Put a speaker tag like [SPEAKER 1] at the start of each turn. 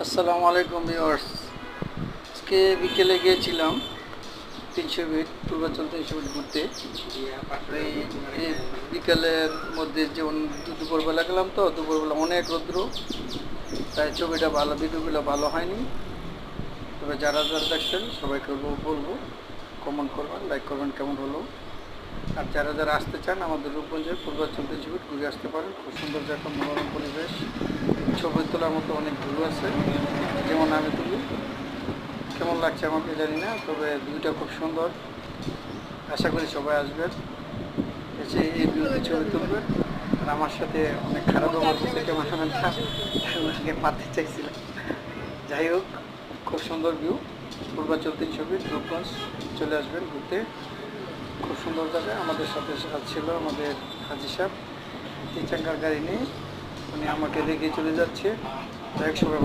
[SPEAKER 1] আসসালামু আলাইকুম ভিউয়ার্স। আজকে বিকেলে গিয়েছিলাম তিনশো ফিট পূর্বাঞ্চল তিনশো ফিট ঘুরতে। বিকেলের মধ্যে যেমন দুপুরবেলা গেলাম তো, দুপুরবেলা অনেক রৌদ্র, তাই ছবিটা ভালো, ভিডিওগুলো ভালো হয়নি। তবে যারা যারা দেখছেন, সবাইকে বল- বলব কমেন্ট করবেন লাইক করবেন কেমন হলো। আর যারা যারা আসতে চান আমাদের রূপগঞ্জের পূর্বাঞ্চল তিনশো ফিট ঘুরে আসতে পারেন। খুব সুন্দর একটা মনোরম পরিবেশ। তোলার মতো অনেক ভিউ আছে যেমন আমি তুলি। কেমন লাগছে আমাকে জানি না, তবে ভিউটা খুব সুন্দর। আশা করি সবাই আসবেন এসে এই ভিউতে ছবি তুলবেন আর আমার সাথে অনেক খারাপ ব্যবহার করছে ক্যামেরাম্যানটা ওনাকে পাতে চাইছিলাম। যাই হোক, খুব সুন্দর ভিউ পূর্বাচল তিনশো ফিট রূপগঞ্জ চলে আসবেন ঘুরতে। খুব সুন্দর জায়গা। আমাদের সাথে সাথে ছিল আমাদের হাজি সাহেব। তিন চাঙ্কার গাড়ি নিয়ে। উনি আমাকে রেখে চলে যাচ্ছে। হোক সবাই